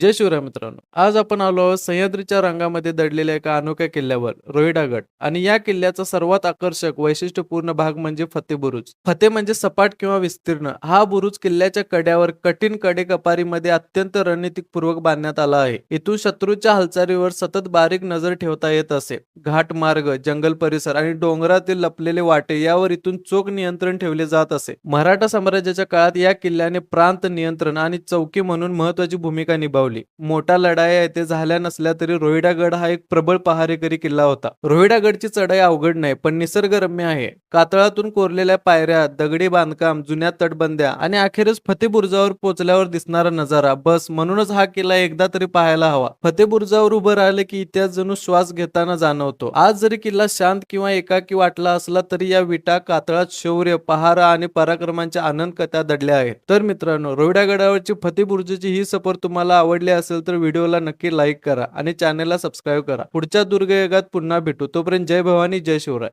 जय शिवराय मित्रांनो. आज आपण आलो आहोत सह्याद्रीच्या रंगामध्ये दडलेल्या एका अनोख्या किल्ल्यावर रोहिडागड आणि या किल्ल्याचा सर्वात आकर्षक वैशिष्ट्यपूर्ण भाग म्हणजे फते बुरुज. फते म्हणजे सपाट किंवा विस्तीर्ण. हा बुरुज किल्ल्याच्या कड्यावर कठीणकडे कपारीमध्ये अत्यंत रणनीतिकपूर्वक बांधण्यात आला आहे. इथून शत्रूच्या हालचालीवर सतत बारीक नजर ठेवता येत असे. घाट मार्ग जंगल परिसर आणि डोंगरातील लपलेले वाटे यावर इथून चोख नियंत्रण ठेवले जात असे. मराठा साम्राज्याच्या काळात या किल्ल्याने प्रांत नियंत्रण आणि चौकी म्हणून महत्वाची भूमिका निभावली. मोठा लढाया येथे झाल्या नसल्या तरी रोहिडागड हा एक प्रबळ पहारेकरी किल्ला होता. रोहिडागडची चढाई अवघड नाही पण निसर्गरम्य आहे. कातळातून कोरलेल्या पायऱ्या दगडी बांधकाम जुन्या तटबंद्या आणि अखेरच फतेबुर्जावर पोचल्यावर पोहोचल्यावर दिसणारा नजारा. बस म्हणूनच हा किल्ला एकदा तरी पाहायला हवा. फतेबुर्जावर उभं राहिले की इतिहास जणू श्वास घेताना जाणवतो. आज जरी किल्ला शांत किंवा एकाकी वाटला असला तरी या विटा कातळात शौर्य पहारा आणि पराक्रमांच्या आनंद कथा दडल्या आहेत. तर मित्रांनो रोहिडागडावरची फतेबुर्जची ही सफर तुम्हाला आवडले असेल तर व्हिडिओला नक्की लाईक करा आणि चॅनेलला सबस्क्राईब करा. पुढच्या दुर्गयुगात पुन्हा भेटू. तोपर्यंत जय भवानी जय शिवराय.